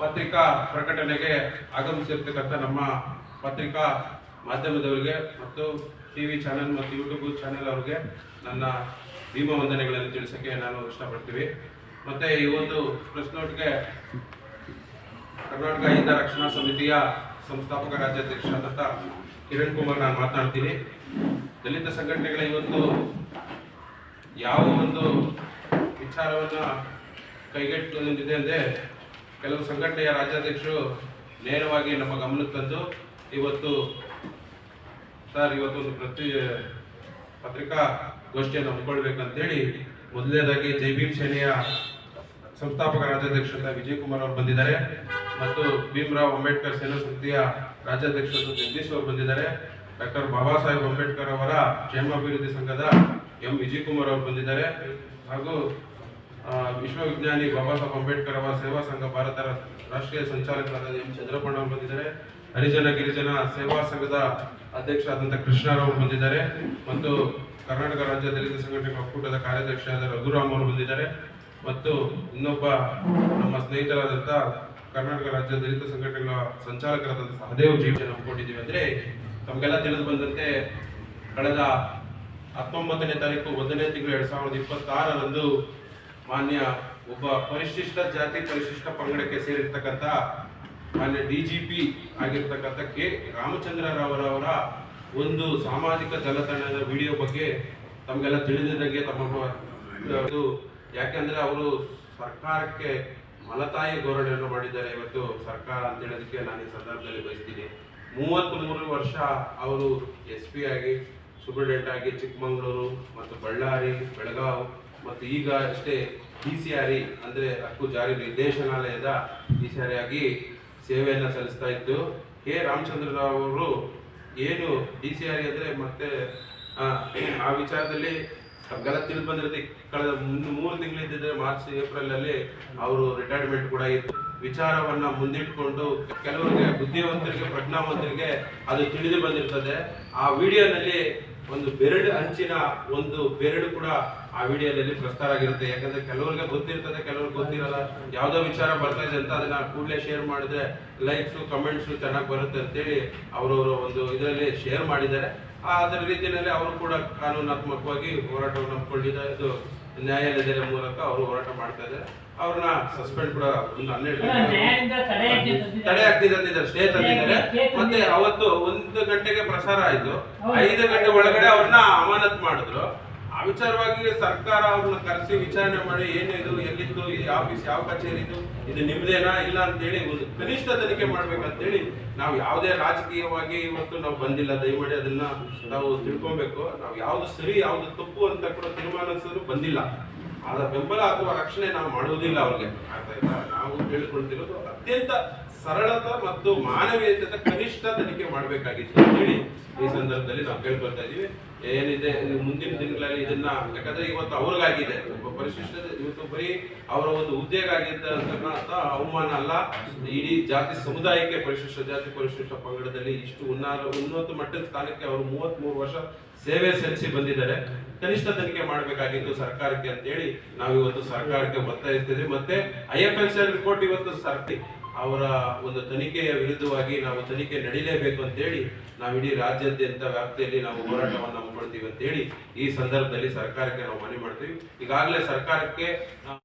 ಪತ್ರಿಕಾ ಪ್ರಕಟಣೆಗೆ ಆಗಮಿಸಿರ್ತಕ್ಕಂಥ ನಮ್ಮ ಪತ್ರಿಕಾ ಮಾಧ್ಯಮದವರಿಗೆ ಮತ್ತು ಟಿ ವಿ ಚಾನೆಲ್ ಮತ್ತು ಯೂಟ್ಯೂಬ್ ಚಾನೆಲ್ ಅವರಿಗೆ ನನ್ನ ಭೀಮ ವಂದನೆಗಳನ್ನು ತಿಳಿಸೋಕ್ಕೆ ನಾನು ಇಷ್ಟಪಡ್ತೀವಿ. ಮತ್ತು ಈ ಒಂದು ಪ್ರೆಸ್ ನೋಟ್ಗೆ ಕರ್ನಾಟಕ ಹಿಂದ ರಕ್ಷಣಾ ಸಮಿತಿಯ ಸಂಸ್ಥಾಪಕ ರಾಜ್ಯಾಧ್ಯಕ್ಷರಾದಂಥ ಕಿರಣ್ ಕುಮಾರ್ ನಾನು ಮಾತನಾಡ್ತೀನಿ. ದಲಿತ ಸಂಘಟನೆಗಳ ಇವತ್ತು ಯಾವ ಒಂದು ವಿಚಾರವನ್ನು ಕೈಗೆಟ್ಟಿಕೊಂಡಿದೆ ಅಂದರೆ ಕೆಲವು ಸಂಘಟನೆಯ ರಾಜ್ಯಾಧ್ಯಕ್ಷರು ನೇರವಾಗಿ ನಮ್ಮ ಗಮನಕ್ಕೆ ತಂದು ಇವತ್ತು, ಸರ್, ಇವತ್ತೊಂದು ಪ್ರತಿ ಪತ್ರಿಕಾ ಗೋಷ್ಠಿಯನ್ನು ಹಮ್ಮಿಕೊಳ್ಬೇಕಂತೇಳಿ ಮೊದಲನೇದಾಗಿ ಜೈ ಭೀಮ್ ಸೇನೆಯ ಸಂಸ್ಥಾಪಕ ರಾಜ್ಯಾಧ್ಯಕ್ಷ ವಿಜಯ್ ಕುಮಾರ್ ಅವರು ಬಂದಿದ್ದಾರೆ ಮತ್ತು ಭೀಮರಾವ್ ಅಂಬೇಡ್ಕರ್ ಸೇನಾ ಸಮಿತಿಯ ರಾಜ್ಯಾಧ್ಯಕ್ಷರು ಜಗದೀಶ್ ಅವರು ಬಂದಿದ್ದಾರೆ. ಡಾಕ್ಟರ್ ಬಾಬಾ ಸಾಹೇಬ್ ಅಂಬೇಡ್ಕರ್ ಅವರ ಕ್ಷೇಮಾಭಿವೃದ್ಧಿ ಸಂಘದ ಎಂ ವಿಜಯ್ ಕುಮಾರ್ ಅವರು ಬಂದಿದ್ದಾರೆ. ಹಾಗೂ ವಿಶ್ವವಿಜ್ಞಾನಿ ಬಾಬಾ ಸಾಹೇಬ್ ಅಂಬೇಡ್ಕರ್ ಅವರ ಸೇವಾ ಸಂಘ ಭಾರತ ರಾಷ್ಟ್ರೀಯ ಸಂಚಾಲಕರಾದ ಎಂ ಚಂದ್ರಪಣ್ಣ ಬಂದಿದ್ದಾರೆ. ಹರಿಜನ ಗಿರಿಜನ ಸೇವಾ ಸಂಘದ ಅಧ್ಯಕ್ಷರಾದಂಥ ಕೃಷ್ಣರಾವ್ ಬಂದಿದ್ದಾರೆ. ಮತ್ತು ಕರ್ನಾಟಕ ರಾಜ್ಯ ದಲಿತ ಸಂಘಟನೆ ಒಕ್ಕೂಟದ ಕಾರ್ಯಾಧ್ಯಕ್ಷರಾದ ರಘುರಾಮ್ ಅವರು ಬಂದಿದ್ದಾರೆ. ಮತ್ತು ಇನ್ನೊಬ್ಬ ನಮ್ಮ ಸ್ನೇಹಿತರಾದಂಥ ಕರ್ನಾಟಕ ರಾಜ್ಯ ದಲಿತ ಸಂಘಟನೆಗಳ ಸಂಚಾಲಕರಾದಂಥ ಸಹದೇವ್ ಜೀವನ ಹಮ್ಮಿಕೊಂಡಿದ್ದೀವಿ ಅಂದರೆ ತಮಗೆಲ್ಲ ತಿಳಿದು ಬಂದಂತೆ ಕಳೆದ ಹತ್ತೊಂಬತ್ತನೇ ತಾರೀಕು ಒಂದನೇ ತಿಂಗಳು ಎರಡ್ ಸಾವಿರದ ಇಪ್ಪತ್ತಾರರಂದು ಮಾನ್ಯ ಒಬ್ಬ ಪರಿಶಿಷ್ಟ ಜಾತಿ, ಪರಿಶಿಷ್ಟ ಪಂಗಡಕ್ಕೆ ಸೇರಿರ್ತಕ್ಕಂಥ ಮಾನ್ಯ ಡಿ ಜಿ ಪಿ ಆಗಿರ್ತಕ್ಕಂಥ ಕೆ ರಾಮಚಂದ್ರ ರಾವ್ ಒಂದು ಸಾಮಾಜಿಕ ಜಾಲತಾಣದ ವಿಡಿಯೋ ಬಗ್ಗೆ ತಮಗೆಲ್ಲ ತಿಳಿದಿದ್ದಂಗೆ ತಮ್ಮ ಯಾಕೆಂದ್ರೆ ಅವರು ಸರ್ಕಾರಕ್ಕೆ ಮಲತಾಯಿ ಧೋರಣೆಯನ್ನು ಮಾಡಿದ್ದಾರೆ. ಇವತ್ತು ಸರ್ಕಾರ ಅಂತ ಹೇಳೋದಕ್ಕೆ ನಾನು ಈ ಸಂದರ್ಭದಲ್ಲಿ ಬಯಸ್ತೀನಿ. ಮೂವತ್ತ್ ಮೂರು ವರ್ಷ ಅವರು ಎಸ್ ಪಿ ಆಗಿ ಸೂಪರಿಂಟೆಂಡೆಂಟ್ ಆಗಿ ಚಿಕ್ಕಮಗಳೂರು ಮತ್ತು ಬಳ್ಳಾರಿ, ಬೆಳಗಾವ್ ಮತ್ತು ಈಗ ಅಷ್ಟೇ ಡಿ ಸಿ ಆರ್ ಅಂದರೆ ಹಕ್ಕು ಜಾರಿ ನಿರ್ದೇಶನಾಲಯದ ಡಿ ಸಿ ಆಗಿ ಸೇವೆಯನ್ನು ಸಲ್ಲಿಸ್ತಾ ಇದ್ದು ಕೆ ರಾಮಚಂದ್ರ ರಾವ್ ಅವರು ಏನು ಡಿ ಸಿ ಆರ್ ಅಂದರೆ ಮತ್ತೆ ಆ, ವಿಚಾರದಲ್ಲಿ ಗಲತ್ ತಿಳಿದು ಬಂದಿರುತ್ತೆ. ಕಳೆದ ಮೂರು ತಿಂಗಳಿದ್ದರೆ ಮಾರ್ಚ್ ಏಪ್ರಿಲ್ ಅಲ್ಲಿ ಅವರು ರಿಟೈರ್ಮೆಂಟ್ ಕೂಡ ಇತ್ತು. ವಿಚಾರವನ್ನ ಮುಂದಿಟ್ಕೊಂಡು ಕೆಲವರಿಗೆ ಬುದ್ಧಿವಂತರಿಗೆ ಪ್ರಜ್ಞಾವಂತರಿಗೆ ಅದು ತಿಳಿದು ಬಂದಿರ್ತದೆ. ಆ ವಿಡಿಯೋನಲ್ಲಿ ಒಂದು ಬೆರಡು ಅಂಚಿನ ಒಂದು ಬೆರಡು ಕೂಡ ಆ ವಿಡಿಯೋದಲ್ಲಿ ಪ್ರಸ್ತಾರ ಆಗಿರುತ್ತೆ. ಯಾಕಂದ್ರೆ ಕೆಲವರಿಗೆ ಗೊತ್ತಿರ್ತದೆ ಕೆಲವ್ರಿಗೆ ಗೊತ್ತಿರಲ್ಲ. ಯಾವ್ದೋ ವಿಚಾರ ಬರ್ತಾ ಇದೆ ಅಂತ ಅದನ್ನ ಕೂಡಲೇ ಶೇರ್ ಮಾಡಿದ್ರೆ ಲೈಕ್ಸ್ ಕಮೆಂಟ್ಸ್ ಚೆನ್ನಾಗಿ ಬರುತ್ತೆ ಅಂತೇಳಿ ಅವರವರು ಒಂದು ಇದರಲ್ಲಿ ಶೇರ್ ಮಾಡಿದ್ದಾರೆ. ಆ ಅದರ ರೀತಿಯಲ್ಲಿ ಅವರು ಕೂಡ ಕಾನೂನಾತ್ಮಕವಾಗಿ ಹೋರಾಟವನ್ನು ಹಮ್ಮಿಕೊಂಡಿದ್ದಾರೆ. ಇದು ನ್ಯಾಯಾಲಯದ ಮೂಲಕ ಅವರು ಹೋರಾಟ ಮಾಡ್ತಾ ಇದ್ದಾರೆ. ಅವ್ರನ್ನ ಸಸ್ಪೆಂಡ್ ಕೂಡ ಒಂದು ಹನ್ನೆರಡು ತಡೆ ಆಗ್ತಿದೆ ಅಂತಿದ್ದಾರೆ. ಸ್ಟೇ ತಂದಿದ್ದಾರೆ. ಮತ್ತೆ ಅವತ್ತು ಒಂದು ಗಂಟೆಗೆ ಪ್ರಸಾರ ಆಯ್ತು. ಐದು ಗಂಟೆ ಒಳಗಡೆ ಅವ್ರನ್ನ ಅಮಾನತ್ ಮಾಡಿದ್ರು. ಆ ವಿಚಾರವಾಗಿ ಸರ್ಕಾರ ಅವ್ರನ್ನ ಕರೆಸಿ ವಿಚಾರಣೆ ಮಾಡಿ ಏನಿದು ಎಲ್ಲಿದ್ದು ಆಫೀಸ್ ಯಾವ ಕಚೇರಿ ಇದು ಇದು ನಿಮ್ದೇನಾ ಇಲ್ಲ ಅಂತೇಳಿ ಒಂದು ಕನಿಷ್ಠ ತನಿಖೆ ಮಾಡ್ಬೇಕಂತೇಳಿ ನಾವು ಯಾವುದೇ ರಾಜಕೀಯವಾಗಿ ಇವತ್ತು ನಾವು ಬಂದಿಲ್ಲ, ದಯಮಾಡಿ ಅದನ್ನ ನಾವು ತಿಳ್ಕೊಬೇಕು. ನಾವು ಯಾವ್ದು ಸರಿ, ಯಾವ್ದು ತಪ್ಪು ಅಂತ ಕೂಡ ತೀರ್ಮಾನಿಸಲು ಬಂದಿಲ್ಲ. ಅದರ ಬೆಂಬಲ ಅಥವಾ ರಕ್ಷಣೆ ನಾವು ಮಾಡುವುದಿಲ್ಲ ಅವ್ರಿಗೆ. ನಾವು ಹೇಳಿಕೊಳ್ತಿರೋದು ಅತ್ಯಂತ ಸರಳತ ಮತ್ತು ಮಾನವೀಯತೆ ಕನಿಷ್ಠ ತನಿಖೆ ಮಾಡಬೇಕಾಗಿತ್ತು ಅಂತೇಳಿ ಈ ಸಂದರ್ಭದಲ್ಲಿ ನಾವು ಕೇಳ್ಕೊಳ್ತಾ ಇದೀವಿ ಏನಿದೆ? ಮುಂದಿನ ದಿನಗಳಲ್ಲಿ ಇದನ್ನ, ಯಾಕಂದ್ರೆ ಇವತ್ತು ಅವ್ರಿಗಾಗಿದೆ. ಒಬ್ಬ ಪರಿಶಿಷ್ಟ, ಇವತ್ತು ಬರೀ ಅವರ ಒಂದು ಉದ್ಯೋಗ ಆಗಿರ್ತಕ್ಕಂಥ ಅವಮಾನ ಅಲ್ಲ. ಇಡೀ ಜಾತಿ ಸಮುದಾಯಕ್ಕೆ ಪರಿಶಿಷ್ಟ, ಜಾತಿ ಪರಿಶಿಷ್ಟ ಪಂಗಡದಲ್ಲಿ ಇಷ್ಟು ಉನ್ನಾರ ಉನ್ನತ ಮಟ್ಟದ ಸ್ಥಾನಕ್ಕೆ ಅವರು ಮೂವತ್ತ್ ಮೂರು ವರ್ಷ ಸೇವೆ ಸಲ್ಲಿಸಿ ಬಂದಿದ್ದಾರೆ. ಕನಿಷ್ಠ ತನಿಖೆ ಮಾಡಬೇಕಾಗಿತ್ತು ಸರ್ಕಾರಕ್ಕೆ ಅಂತ ಹೇಳಿ ನಾವು ಇವತ್ತು ಸರ್ಕಾರಕ್ಕೆ ಒತ್ತಾಯಿಸ್ತಿದ್ವಿ ಮತ್ತೆ I F L C report ಇವತ್ತು ಸರ್ಕಾರ ಅವರ ಒಂದು ತನಿಖೆಯ ವಿರುದ್ಧವಾಗಿ ನಾವು ತನಿಖೆ ನಡೀಲೇಬೇಕು ಅಂತೇಳಿ ನಾವು ಇಡೀ ರಾಜ್ಯಾದ್ಯಂತ ವ್ಯಾಪ್ತಿಯಲ್ಲಿ ನಾವು ಹೋರಾಟವನ್ನು ಹಮ್ಮಿಕೊಳ್ತೀವಿ ಅಂತೇಳಿ ಈ ಸಂದರ್ಭದಲ್ಲಿ ಸರ್ಕಾರಕ್ಕೆ ನಾವು ಮನವಿ ಮಾಡ್ತೀವಿ. ಈಗಾಗಲೇ ಸರ್ಕಾರಕ್ಕೆ